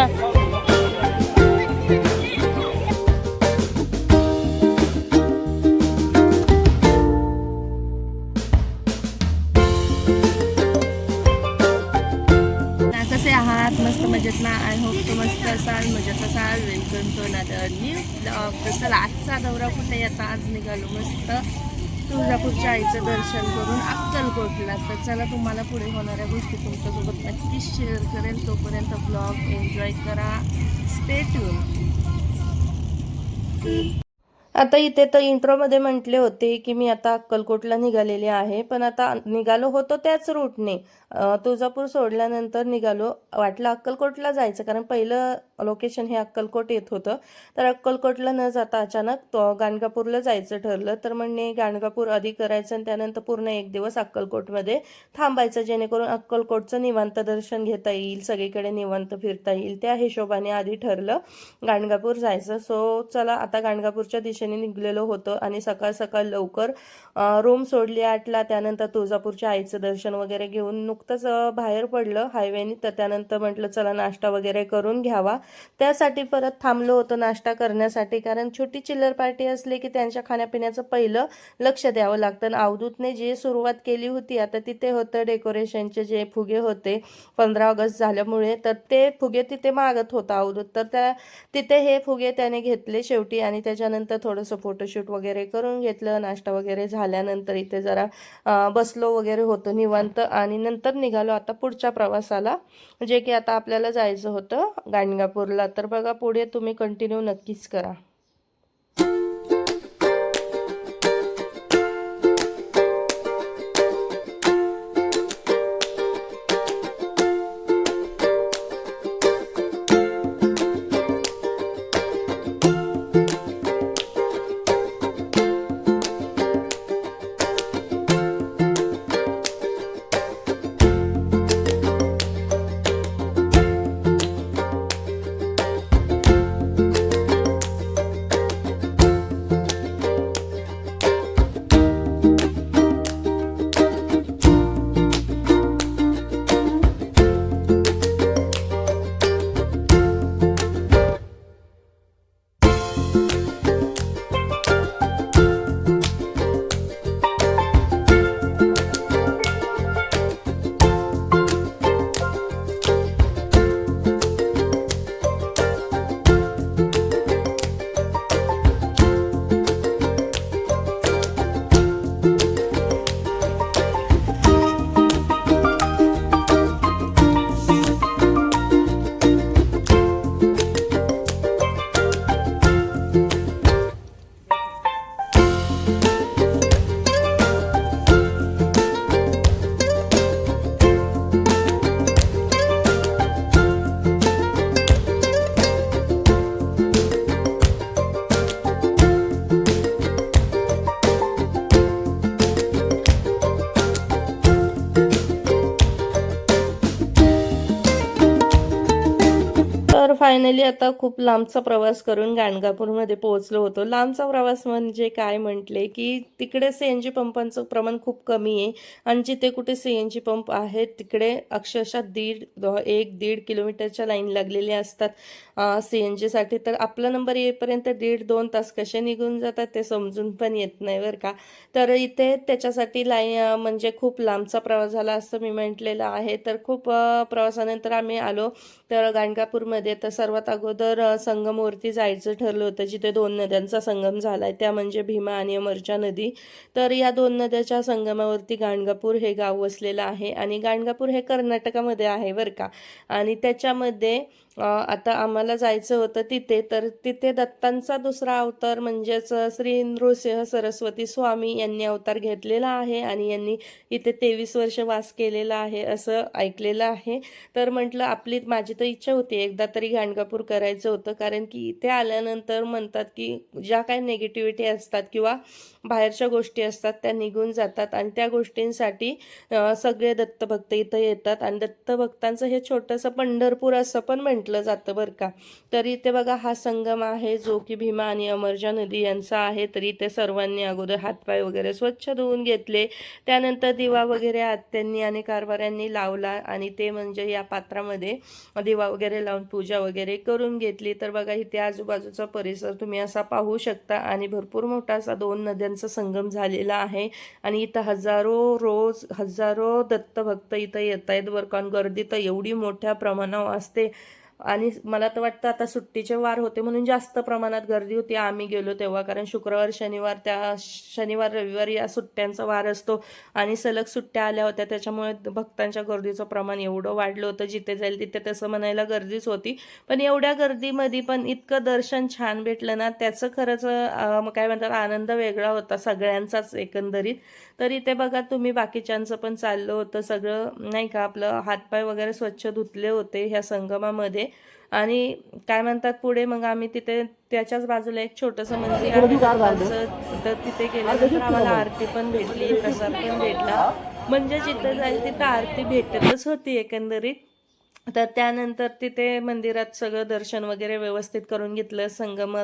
Yeah. तुळजापूरच्या आईचं दर्शन करून अक्कलकोटला तर चला तुम्हाला पुढे होणाऱ्या गोष्टी तुमच्यासोबत नक्कीच शेअर करेल तोपर्यंत ब्लॉग एन्जॉय करा. स्टे ट्यून आता इथे तर इंट्रोमध्ये म्हटले होते की मी आता अक्कलकोटला निघालेले आहे. पण आता निघालो होतो त्याच रूटने तुळजापूर सोडल्यानंतर निघालो. वाटलं अक्कलकोटला जायचं. कारण पहिलं लोकेशन हे अक्कलकोट येत होतं. तर अक्कलकोटला न जाता अचानक तो गाणगापूरला जायचं ठरलं. तर म्हणणे गाणगापूर आधी करायचं आणि त्यानंतर पूर्ण एक दिवस अक्कलकोटमध्ये थांबायचं जेणेकरून अक्कलकोटचं निवांत दर्शन घेता येईल सगळीकडे निवांत फिरता येईल. त्या हिशोबाने आधी ठरलं गाणगापूर जायचं. सो चला आता गाणगापूरच्या दिशेने निघलेलो होतो आणि सकाळ सकाळ लवकर रूम सोडली आठला. त्यानंतर तुळजापूरच्या आईचं दर्शन वगैरे घेऊन नुकतंच बाहेर पडलं हायवेनी तर त्यानंतर म्हटलं चला नाश्ता वगैरे करून घ्यावा. त्यासाठी परत थांबलो होतो नाश्ता करण्यासाठी कारण छोटी चिल्लर पार्टी असली की त्यांच्या खाण्यापिण्याचं पहिलं लक्ष द्यावं लागतं. आणि अवधूतने जे सुरुवात केली होती आता तिथे होतं डेकोरेशनचे जे फुगे होते पंधरा ऑगस्ट झाल्यामुळे तर ते फुगे तिथे मागत होता अवधूत तर त्या तिथे हे फुगे त्याने घेतले शेवटी आणि त्याच्यानंतर थोडंसं फोटोशूट वगैरे करून घेतलं. नाश्ता वगैरे झाल्यानंतर इथे जरा बसलो वगैरे होतं निवांत आणि नंतर निघालो. आता पुढच्या प्रवासाला जे की आता आपल्याला जायचं होतं गाणगापूरला तर बघा पुढे तुम्ही कंटिन्यू नक्कीच करा. तर फायनली आता खूप लांबचा प्रवास करून गाणगापूरमध्ये पोहोचलो होतो. लांबचा प्रवास म्हणजे काय म्हटले की तिकडे सी एन जी पंपांचं प्रमाण खूप कमी आहे आणि जिथे कुठे सी एन जी पंप आहेत तिकडे अक्षरशः दीड द- एक दीड किलोमीटरच्या लाईन लागलेल्या असतात सी एन जीसाठी तर आपला नंबर येईपर्यंत दीड दोन तास कसे निघून जातात ते समजून पण येत नाही बरं का. तर इथे त्याच्यासाठी लाईन म्हणजे खूप लांबचा प्रवास झाला असं मी म्हटलेलं आहे. तर खूप प्रवासानंतर आम्ही आलो. तर गाणगापूरमध्ये तर सर्वात अगोदर संगमवरती जायचं ठरलं होतं जिथे दोन नद्यांचा संगम झाला आहे त्या म्हणजे भीमा आणि अमरच्या नदी. तर या दोन नद्याच्या संगमावरती गाणगापूर हे गाव वसलेलं आहे. आणि गाणगापूर हे कर्नाटकामध्ये आहे बरं का. आणि त्याच्यामध्ये आता आम्हाला जायचं होतं तिथे. तर तिथे दत्तांचा दुसरा अवतार म्हणजेच श्री नृसिंह सरस्वती स्वामी यांनी अवतार घेतलेला आहे आणि यांनी इथे तेवीस वर्ष वास केलेला आहे असं ऐकलेलं आहे. तर म्हटलं आपली माझी तर इच्छा होती एकदा तरी घाणकापूर करायचं होतं. कारण की इथे आल्यानंतर म्हणतात की ज्या काही निगेटिव्हिटी असतात किंवा बाहेरच्या गोष्टी असतात त्या निघून जातात. आणि त्या गोष्टींसाठी सगळे दत्तभक्त इथं येतात. आणि दत्तभक्तांचं हे छोटंसं पंढरपूर असं पण म्हटलं जातं बरं का. तर इथे बघा हा संगम आहे जो की भीमा आणि अमरजा नदी यांचा आहे. तर इथे सर्वांनी अगोदर हातपाय वगैरे स्वच्छ धुवून घेतले. त्यानंतर दिवा वगैरे आत्यांनी आणि कारभाऱ्यांनी लावला आणि ते म्हणजे या पात्रामध्ये दिवा वगैरे लावून पूजा वगैरे करून घेतली. तर बघा इथे आजूबाजूचा परिसर तुम्ही असा पाहू शकता आणि भरपूर मोठा असा दोन नद्यांचा संगम झालेला आहे. आणि इथं हजारो रोज हजारो दत्तभक्त इथं येत आहेत बरं का. गर्दी तर एवढी मोठ्या प्रमाणावर असते. आणि मला तर वाटतं आता सुट्टीचे वार होते म्हणून जास्त प्रमाणात गर्दी होती. आम्ही गेलो तेव्हा कारण शुक्रवार शनिवार त्या शनिवार रविवार या सुट्ट्यांचा वार असतो आणि सलग सुट्ट्या आल्या होत्या. त्याच्यामुळे भक्तांच्या गर्दीचं प्रमाण एवढं वाढलं होतं. जिथे जाईल तिथे तसं म्हणायला गर्दीच होती. पण एवढ्या गर्दीमध्ये पण इतकं दर्शन छान भेटलं ना त्याचं खरंच काय म्हणतात आनंद वेगळा होता सगळ्यांचाच एकंदरीत. तर इथे बघा तुम्ही बाकीच्यांचं पण चाललं होतं सगळं नाही का आपलं हातपाय वगैरे स्वच्छ धुतले होते ह्या संगमामध्ये. आणि काय म्हणतात पुढे मग आम्ही तिथे त्याच्याच बाजूला एक छोटंसं मंदिर आहे. तर तिथे गेल्यानंतर आम्हाला आरती पण भेटली प्रसाद पण भेटला. म्हणजे जिथं जाईल तिथं आरती भेटतच होती एकंदरीत. तर त्यानंतर तिथे मंदिरात सगळं दर्शन वगैरे व्यवस्थित करून घेतलं संगम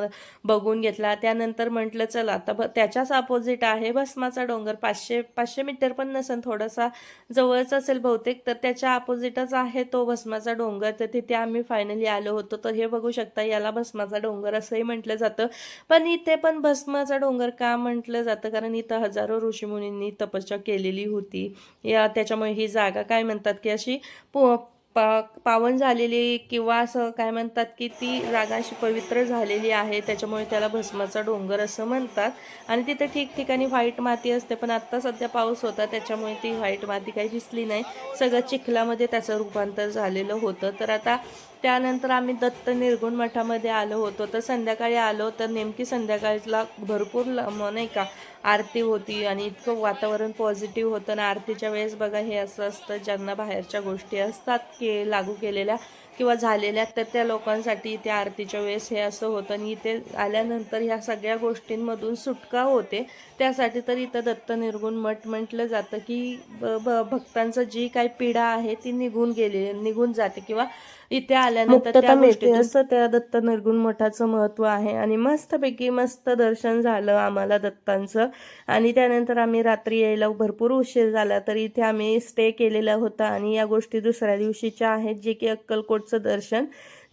बघून घेतला. त्यानंतर म्हटलं चला आता ब त्याच्याच अपोजिट आहे भस्माचा डोंगर. पाचशे पाचशे मीटर पण नसेल थोडासा जवळच असेल बहुतेक तर त्याच्या अपोजिटच आहे तो भस्माचा डोंगर. तर तिथे आम्ही फायनली आलो होतो. तर हे बघू शकता याला भस्माचा डोंगर असंही म्हटलं जातं. पण इथे पण भस्माचा डोंगर का म्हटलं जातं? कारण इथं हजारो ऋषीमुनींनी तपस्या केलेली होती. या त्याच्यामुळे ही जागा काय म्हणतात की अशी पु पा पावन झालेली किंवा असं काय म्हणतात की ती जागा अशी पवित्र झालेली आहे त्याच्यामुळे त्याला भस्माचा डोंगर असं म्हणतात. आणि तिथे ठिकठिकाणी व्हाईट माती असते पण आत्ता सध्या पाऊस होता त्याच्यामुळे ती व्हाईट माती काही दिसली नाही. सगळं चिखलामध्ये त्याचं रूपांतर झालेलं होतं. तर आता त्यानंतर आम्ही दत्त निर्गुण मठामध्ये आलो होतो. तर संध्याकाळी आलो तर नेमकी संध्याकाळला भरपूर नाही का आरती होती आणि इतकं वातावरण पॉझिटिव्ह होतं आणि आरतीच्या वेळेस बघा हे असं असतं ज्यांना बाहेरच्या गोष्टी असतात के लागू केलेल्या किंवा झालेल्या तर त्या लोकांसाठी इथे आरतीच्या वेळेस हे असं होतं. आणि इथे आल्यानंतर ह्या सगळ्या गोष्टींमधून सुटका होते. त्यासाठी तर इथं दत्त निर्गुण मठ म्हटलं जातं की ब- भक्तांचं जी काही पीडा आहे ती निघून गेली निघून जाते. किंवा इथे आल्यानंतर त्या असं त्या दत्त निर्गुण मठाचं महत्त्व आहे. आणि मस्तपैकी मस्त दर्शन झालं आम्हाला दत्तांचं. आणि त्यानंतर आम्ही रात्री यायला भरपूर उशीर झाला. तर इथे आम्ही स्टे केलेला होता. आणि या गोष्टी दुसऱ्या दिवशीच्या आहेत जे की अक्कलकोटचं दर्शन.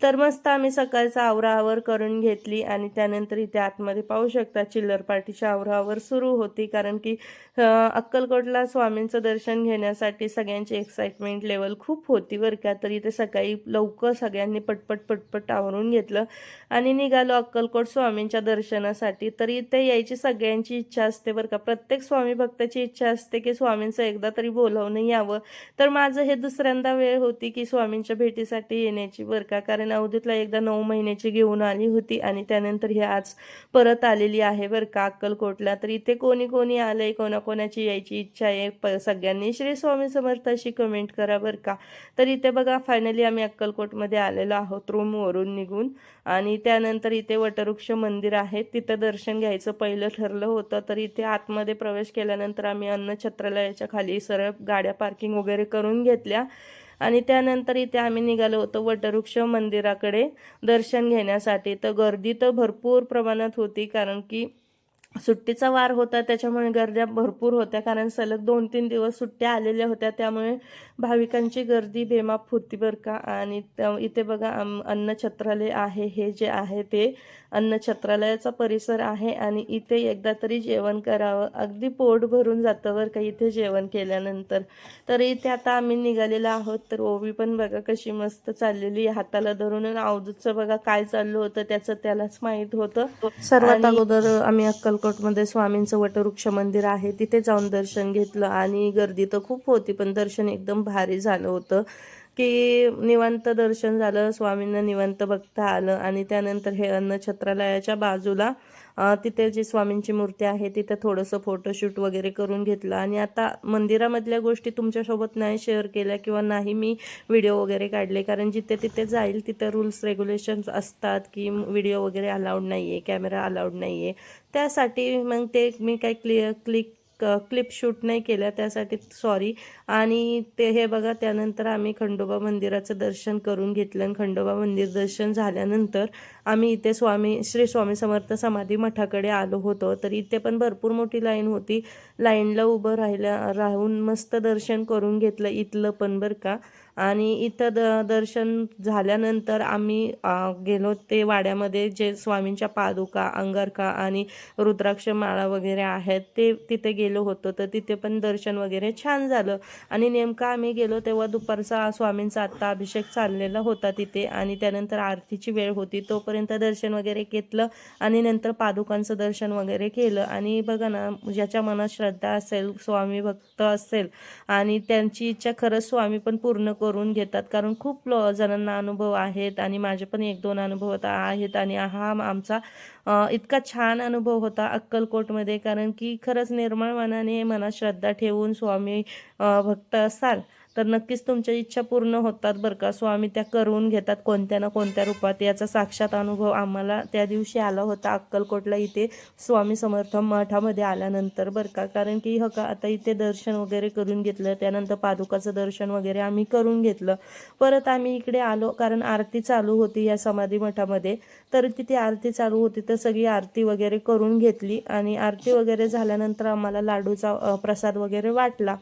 तर मस्त आम्ही सकाळचा आवराआवर करून घेतली आणि त्यानंतर इथे आतमध्ये पाहू शकता चिल्लर पार्टीच्या आवराआवर सुरू होती. कारण की अक्कलकोटला स्वामींचं दर्शन घेण्यासाठी सगळ्यांची एक्साइटमेंट लेवल खूप होती बरं का. तर इथे सकाळी लवकर सगळ्यांनी पटपट पटपट आवरून घेतलं आणि निघालो अक्कलकोट स्वामींच्या दर्शनासाठी. तर इथे यायची सगळ्यांची इच्छा असते बरं का. प्रत्येक स्वामी भक्ताची इच्छा असते की स्वामींचं एकदा तरी बोलावणं यावं. तर माझं हे दुसऱ्यांदा वेळ होती की स्वामींच्या भेटीसाठी येण्याची बरं का. कारण अवधीतला एकदा नऊ महिन्याची घेऊन आली होती आणि त्यानंतर ही आज परत आलेली आहे बरं का अक्कलकोटला. तर इथे कोणी कोणी आलंय कोणाकोणाची यायची इच्छा आहे प सगळ्यांनी श्री स्वामी समर्थ अशी कमेंट करा बरं का. तर इथे बघा फायनली आम्ही अक्कलकोटमध्ये आलेलो आहोत रूमवरून निघून. आणि त्यानंतर इथे वटवृक्ष मंदिर आहे तिथं दर्शन घ्यायचं पहिलं ठरलं होतं. तर इथे आतमध्ये प्रवेश केल्यानंतर आम्ही अन्न छत्रालयाच्या खाली सरळ गाड्या पार्किंग वगैरे करून घेतल्या. आणि त्यानंतर इथे आम्ही निघालो होतो वटवृक्ष मंदिराकडे दर्शन घेण्यासाठी. तर गर्दी तर भरपूर प्रमाणात होती कारण की सुट्टीचा वार होता त्याच्यामुळे गर्द्या भरपूर होत्या कारण सलग दोन तीन दिवस सुट्ट्या आलेल्या होत्या त्यामुळे भाविकांची गर्दी बेमाप होती बरं का आणि इथे बघा अन्नछत्रालय आहे हे जे आहे ते अन्नछत्रालयाचा परिसर आहे आणि इथे एकदा तरी जेवण करावं अगदी पोट भरून जातं बरं का इथे जेवण केल्यानंतर तर इथे आता आम्ही निघालेलो आहोत तर ओवी पण बघा कशी मस्त चाललेली. हाताला धरून आणि अवधूतचं बघा काय चाललं होतं त्याचं त्यालाच माहीत होतं सर्वात अगोदर आम्ही अक्कलकोटमध्ये स्वामींचं वटवृक्ष मंदिर आहे. तिथे जाऊन दर्शन घेतलं आणि गर्दी तर खूप होती पण दर्शन एकदम भारी झालं होतं की निवांत दर्शन झालं स्वामींना निवांत बघता आलं आणि त्यानंतर हे अन्नछत्रालयाच्या बाजूला तिथे जी स्वामींची मूर्ती आहे तिथे थोडंसं फोटोशूट वगैरे करून घेतलं. आणि आता मंदिरामधल्या गोष्टी तुमच्यासोबत नाही शेअर केल्या किंवा नाही मी व्हिडिओ वगैरे काढले. कारण जिथे तिथे जाईल तिथे रूल्स रेग्युलेशन्स असतात की व्हिडिओ वगैरे अलाउड नाही आहे कॅमेरा अलाउड नाही आहे त्यासाठी मग ते मी काय क्लिअर क्लिक क क्लिप शूट नाही केल्या त्यासाठी सॉरी आणि ते हे बघा त्यानंतर आम्ही खंडोबा मंदिराचं दर्शन करून घेतलं आणि खंडोबा मंदिर दर्शन झाल्यानंतर आम्ही इथे स्वामी श्री स्वामी समर्थ समाधी मठाकडे आलो होतो. तर इथे पण भरपूर मोठी लाईन होती. लाईनला उभं राहिल्या राहून मस्त दर्शन करून घेतलं इथलं पण बरं का. आणि इथं द दर्शन झाल्यानंतर आम्ही गेलो ते वाड्यामध्ये जे स्वामींच्या पादुका अंगारका आणि रुद्राक्ष माळा वगैरे आहेत ते तिथे गेलो होतो. तर तिथे पण दर्शन वगैरे छान झालं. आणि नेमकं आम्ही गेलो तेव्हा दुपारचा स्वामींचा आत्ता अभिषेक चाललेला होता तिथे आणि त्यानंतर आरतीची वेळ होती. तोपर्यंत दर्शन वगैरे घेतलं आणि नंतर पादुकांचं दर्शन वगैरे केलं. आणि बघा ना ज्याच्या मनात श्रद्धा असेल स्वामी भक्त असेल आणि त्यांची इच्छा खरंच स्वामी पण पूर्ण करून घेतात. कारण खूप जणांना अनुभव आहेत आणि माझे पण एक दोन अनुभव आहेत आणि हा आमचा इतका छान अनुभव होता अक्कलकोटमध्ये. कारण की खरंच निर्मळ मनाने मनात श्रद्धा ठेवून स्वामी भक्त असाल. तर नक्कीच तुमच्या इच्छा पूर्ण होतात बरं का. स्वामी त्या करून घेतात कोणत्या ना कोणत्या रूपात. याचा साक्षात अनुभव आम्हाला त्या दिवशी आला होता अक्कलकोटला इथे स्वामी समर्थ मठामध्ये आल्यानंतर बरं का. कारण की ह का आता इथे दर्शन वगैरे करून घेतलं त्यानंतर पादुकाचं दर्शन वगैरे आम्ही करून घेतलं. परत आम्ही इकडे आलो कारण आरती चालू होती या समाधी मठामध्ये. तर तिथे आरती चालू होती तर सगळी आरती वगैरे करून घेतली आणि आरती वगैरे झाल्यानंतर आम्हाला लाडूचा प्रसाद वगैरे वाटला.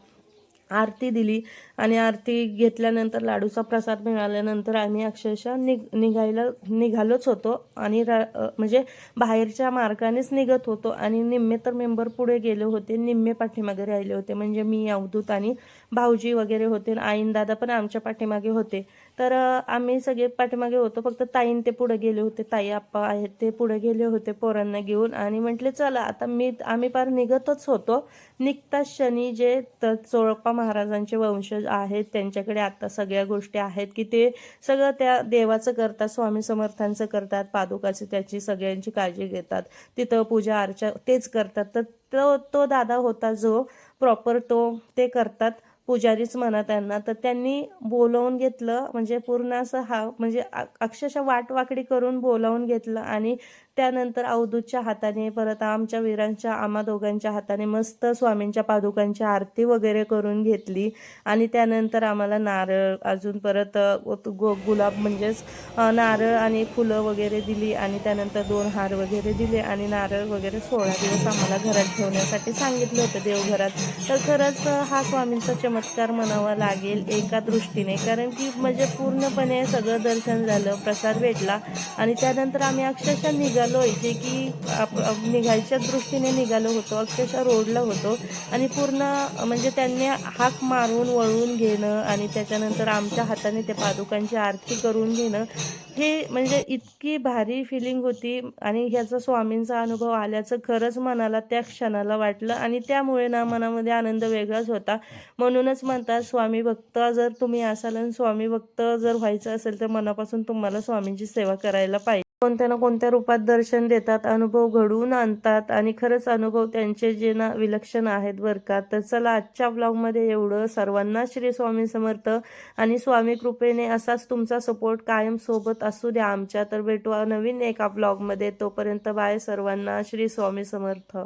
आरती दिली. आणि आरती घेतल्यानंतर लाडूचा प्रसाद मिळाल्यानंतर आम्ही अक्षरशः निघ निघायला निघालोच होतो. आणि रा म्हणजे बाहेरच्या मार्गानेच निघत होतो. आणि निम्मे तर मेंबर पुढे गेले होते. निम्मे पाठीमागे राहिले होते. म्हणजे मी अवधूत आणि भाऊजी वगैरे होते. आणि आईन दादा पण आमच्या पाठीमागे होते. तर आम्ही सगळे पाठीमागे होतो. फक्त ताईन ते पुढे गेले होते. ताई आप्पा आहेत ते पुढे गेले होते पोरांना घेऊन. आणि म्हटले चला आता मी आम्ही पार निघतच होतो. निघताच शनी जे तर चोळप्पा महाराजांचे वंशज आहेत त्यांच्याकडे आता सगळ्या गोष्टी आहेत की ते सगळं त्या देवाचं करतात स्वामी समर्थांचं करतात पादुकाची त्याची सगळ्यांची काळजी घेतात. तिथं पूजा अर्चा तेच करतात. तर तो तो दादा होता जो प्रॉपर तो ते करतात. पुजारीच म्हणा त्यांना. तर त्यांनी बोलवून घेतलं म्हणजे पूर्ण असं हा म्हणजे अक्षरशः वाटवाकडी करून बोलावून घेतलं आणि त्यानंतर अवधूतच्या हाताने परत आमच्या वीरांच्या आम्हा दोघांच्या हाताने मस्त स्वामींच्या पादुकांची आरती वगैरे करून घेतली. आणि त्यानंतर आम्हाला नारळ अजून परत गो गुलाब म्हणजेच नारळ आणि फुलं वगैरे दिली आणि त्यानंतर दोन हार वगैरे दिले आणि नारळ वगैरे सोळा दिवस आम्हाला घरात ठेवण्यासाठी सांगितलं होतं देवघरात. तर खरंच हा स्वामींचा चमत्कार म्हणावा लागेल एका दृष्टीने. कारण की म्हणजे पूर्णपणे सगळं दर्शन झालं प्रसाद भेटला आणि त्यानंतर आम्ही अक्षरशः निघालोय जे की आप- निघायच्या दृष्टीने निघालो होतो अक्षरशः रोडला होतो. आणि पूर्ण म्हणजे त्यांनी हाक मारून वळून घेणं आणि त्याच्यानंतर आमच्या हाताने ते पादुकांची आरती करून घेणं हे म्हणजे इतकी भारी फिलिंग होती. आणि ह्याचा स्वामींचा अनुभव आल्याचं खरंच मनाला त्या क्षणाला वाटलं. आणि त्यामुळे ना मनामध्ये आनंद वेगळाच होता. म्हणूनच म्हणतात स्वामी भक्त जर तुम्ही असाल आणि स्वामी भक्त जर व्हायचं असेल तर मनापासून तुम्हाला स्वामींची सेवा करायला पाहिजे. कोणत्या ना कोणत्या रूपात दर्शन देतात अनुभव घडवून आणतात आणि खरंच अनुभव त्यांचे जे ना विलक्षण आहेत बरं का. तर चला आजच्या ब्लॉगमध्ये एवढं. सर्वांना श्री स्वामी समर्थ आणि स्वामी कृपेने असाच तुमचा सपोर्ट कायम सोबत असू द्या. आमच्या तर भेटू नवीन एका ब्लॉगमध्ये तोपर्यंत बाय सर्वांना. श्री स्वामी समर्थ.